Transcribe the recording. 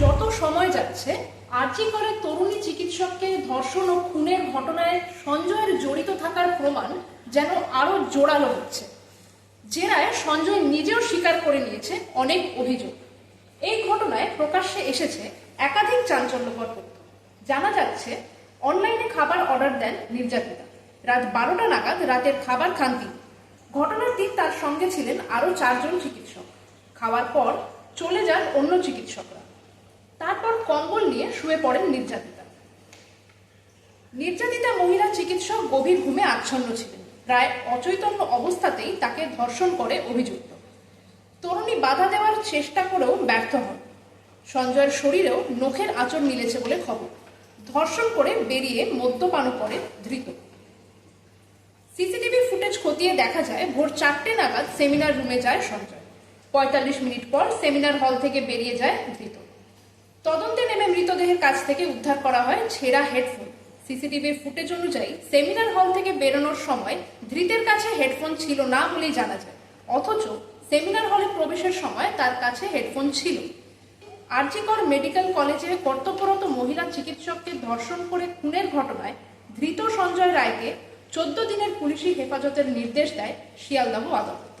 সময় যাচ্ছে, আর্জি করে তরুণী চিকিৎসককে ধর্ষণ ও খুনের ঘটনায় সঞ্জয়ের জড়িত থাকার প্রমাণ যেন আরও জোরালো হচ্ছে। জেরায় সঞ্জয় নিজেও স্বীকার করে নিয়েছে অনেক অভিযোগ। এই ঘটনায় প্রকাশ্যে এসেছে একাধিক চাঞ্চল্যকর তথ্য। জানা যাচ্ছে, অনলাইনে খাবার অর্ডার দেন নির্যাতিতা। রাত বারোটা নাগাদ রাতের খাবার খান তিনি ঘটনার দিন তার সঙ্গে ছিলেন আরও চারজন চিকিৎসক। খাওয়ার পর চলে যান অন্য চিকিৎসকরা। কম্বল নিয়ে শুয়ে পড়েন নির্যাতিতা। নির্যাতিতা মহিলা চিকিৎসক গভীর ঘুমে আচ্ছন্ন ছিলেন। প্রায় অচৈতন্য অবস্থাতেই তাকে ধর্ষণ করে অভিযুক্ত। তরুণী বাধা দেওয়ার চেষ্টা করেও ব্যর্থ হন। সঞ্জয়ের শরীরেও নখের আঁচড় মিলেছে বলে খবর। ধর্ষণ করে বেরিয়ে মদ্যপানও করে ধৃত। সিসিটিভি ফুটেজ খতিয়ে দেখা যায়, ভোর চারটে নাগাদ সেমিনার রুমে যায় সঞ্জয়। পঁয়তাল্লিশ মিনিট পর সেমিনার হল থেকে বেরিয়ে যায় ধৃত। তদন্তে মৃতদেহের কাছ থেকে উদ্ধার করা হয় ছেঁড়া হেডফোন। সিসিটিভির ফুটেজ অনুযায়ী সেমিনার হল থেকে বেরোনোর সময় ধৃতের কাছে হেডফোন ছিল না বলেই জানা যায়। অথচ সেমিনার হলে প্রবেশের সময় তার কাছে হেডফোন ছিল। আরজিকর মেডিকেল কলেজে কর্তব্যরত মহিলা চিকিৎসককে ধর্ষণ করে খুনের ঘটনায় ধৃত সঞ্জয় রায়কে চোদ্দ দিনের পুলিশি হেফাজতের নির্দেশ দেয় শিয়ালদাহ আদালত।